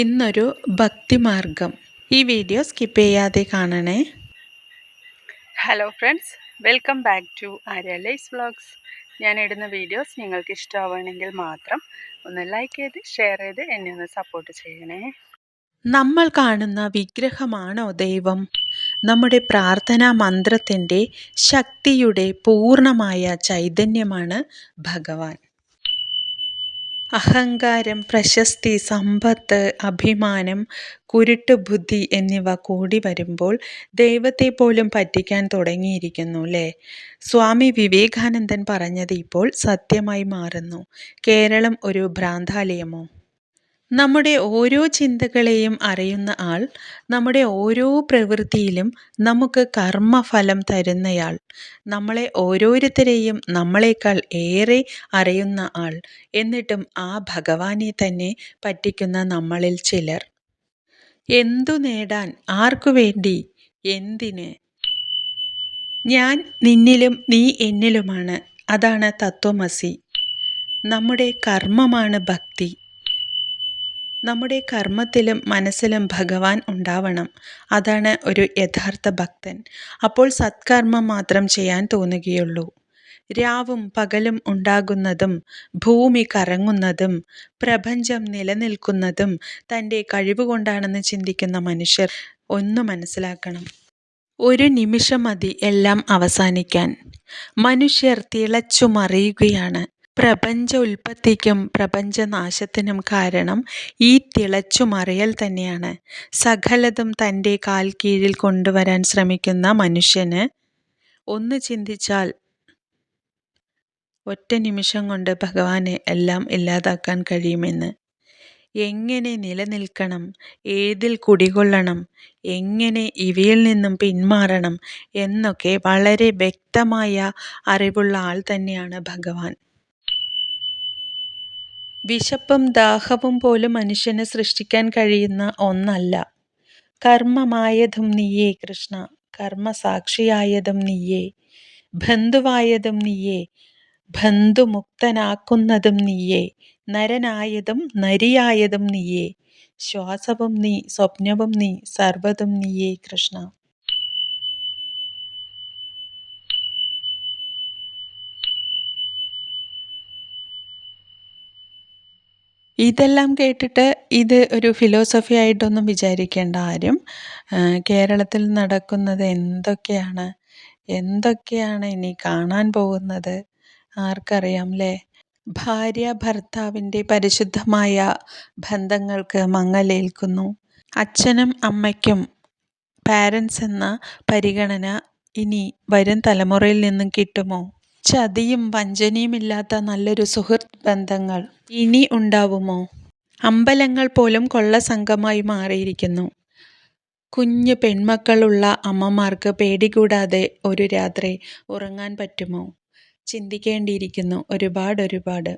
ഇന്നൊരു ഭക്തിമാർഗം. ഈ video skip ചെയ്യാതെ കാണണേ. Hello friends welcome back to Arya lies vlogs ഞാൻ ഇടുന്ന വീഡിയോസ് നിങ്ങൾക്ക് ഇഷ്ടമാവുകയാണെങ്കിൽ മാത്രം ഒന്ന് ലൈക്ക് ചെയ്ത് ഷെയർ ചെയ്ത് എന്നെ ഒന്ന് സപ്പോർട്ട് ചെയ്യണേ. നമ്മൾ കാണുന്ന വിഗ്രഹമാണോ ദൈവം? നമ്മുടെ പ്രാർത്ഥനാ മന്ത്രത്തിന്റെ ശക്തിയുടെ പൂർണമായ ചൈതന്യമാണ് ഭഗവാൻ. അഹങ്കാരം പ്രശസ്തി സമ്പത്ത് അഭിമാനം കുരുട്ടുബുദ്ധി എന്നിവ കൂടി വരുമ്പോൾ ദൈവത്തെ പോലും പറ്റിക്കാൻ തുടങ്ങിയിരിക്കുന്നു അല്ലേ സ്വാമി വിവേകാനന്ദൻ പറഞ്ഞത് ഇപ്പോൾ സത്യമായി മാറുന്നു. കേരളം ഒരു ഭ്രാന്താലയമോ? നമ്മുടെ ഓരോ ചിന്തകളെയും അറിയുന്ന ആൾ നമ്മുടെ ഓരോ പ്രവൃത്തിയിലും നമുക്ക് കർമ്മഫലം തരുന്നയാൾ നമ്മളെ ഓരോരുത്തരെയും നമ്മളെക്കാൾ ഏറെ അറിയുന്ന ആൾ എന്നിട്ടും ആ ഭഗവാനെ തന്നെ പറ്റിക്കുന്ന നമ്മളിൽ ചിലർ. എന്തു നേടാൻ ആർക്കു വേണ്ടി? എന്തിന്? ഞാൻ നിന്നിലും നീ എന്നിലുമാണ്. അതാണ് തത്വമസി. നമ്മുടെ കർമ്മമാണ് ഭക്തി. നമ്മുടെ കർമ്മത്തിലും മനസ്സിലും ഭഗവാൻ ഉണ്ടാവണം. അതാണ് ഒരു യഥാർത്ഥ ഭക്തൻ. അപ്പോൾ സത്കർമ്മം മാത്രം ചെയ്യാൻ തോന്നുകയുള്ളൂ. രാവും പകലും ഉണ്ടാകുന്നതും ഭൂമി കറങ്ങുന്നതും പ്രപഞ്ചം നിലനിൽക്കുന്നതും തന്റെ കഴിവുകൊണ്ടാണെന്ന് ചിന്തിക്കുന്ന മനുഷ്യർ ഒന്ന് മനസ്സിലാക്കണം. ഒരു നിമിഷം മതി എല്ലാം അവസാനിക്കാൻ. മനുഷ്യർ തിളച്ചു മറിയുകയാണ് പ്രപഞ്ച ഉൽപ്പത്തിക്കും പ്രപഞ്ചനാശത്തിനും കാരണം ഈ തിളച്ചുമറിയൽ തന്നെയാണ്. സകലതും തന്റെ കാൽ കീഴിൽ കൊണ്ടുവരാൻ ശ്രമിക്കുന്ന മനുഷ്യന്. ഒന്ന് ചിന്തിച്ചാൽ ഒറ്റ നിമിഷം കൊണ്ട് ഭഗവാനെ എല്ലാം ഇല്ലാതാക്കാൻ കഴിയുമെന്ന്. എങ്ങനെ നിലനിൽക്കണം? ഏതിൽ കുടികൊള്ളണം? എങ്ങനെ ഇവയിൽ നിന്നും പിന്മാറണം? എന്നൊക്കെ വളരെ വ്യക്തമായ അറിവുള്ള ആൾ തന്നെയാണ് ഭഗവാൻ. വിശപ്പും ദാഹവും പോലും മനുഷ്യനെ സൃഷ്ടിക്കാൻ കഴിയുന്ന ഒന്നല്ല. കർമ്മമായതും നീയേ കൃഷ്ണ കർമ്മസാക്ഷിയായതും നീയേ ബന്ധുവായതും നീയേ ബന്ധുമുക്തനാക്കുന്നതും നീയേ നരനായതും നരിയായതും നീയേ ശ്വാസവും നീ സ്വപ്നവും നീ സർവതും നീയേ കൃഷ്ണ. ഇതെല്ലാം കേട്ടിട്ട് ഇത് ഒരു ഫിലോസഫി ആയിട്ടൊന്നും വിചാരിക്കേണ്ട ആരും. കേരളത്തിൽ നടക്കുന്നത് എന്തൊക്കെയാണ്? എന്തൊക്കെയാണ് ഇനി കാണാൻ പോകുന്നത്? ആർക്കറിയാം അല്ലേ ഭാര്യ ഭർത്താവിന്റെ പരിശുദ്ധമായ ബന്ധങ്ങൾക്ക് മങ്ങലേൽക്കുന്നു. അച്ഛനും അമ്മയ്ക്കും പാരൻസ് എന്ന പരിഗണന ഇനി വരും തലമുറയിൽ നിന്നും കിട്ടുമോ? ചതിയും വഞ്ചനയുമില്ലാത്ത നല്ലൊരു സുഹൃത്ത് ബന്ധങ്ങൾ ഇനി ഉണ്ടാവുമോ? അമ്പലങ്ങൾ പോലും കൊള്ള സംഘമായി മാറിയിരിക്കുന്നു. കുഞ്ഞു പെൺമക്കളുള്ള അമ്മമാർക്ക് പേടികൂടാതെ ഒരു രാത്രി ഉറങ്ങാൻ പറ്റുമോ? ചിന്തിക്കേണ്ടിയിരിക്കുന്നു ഒരുപാട് ഒരുപാട്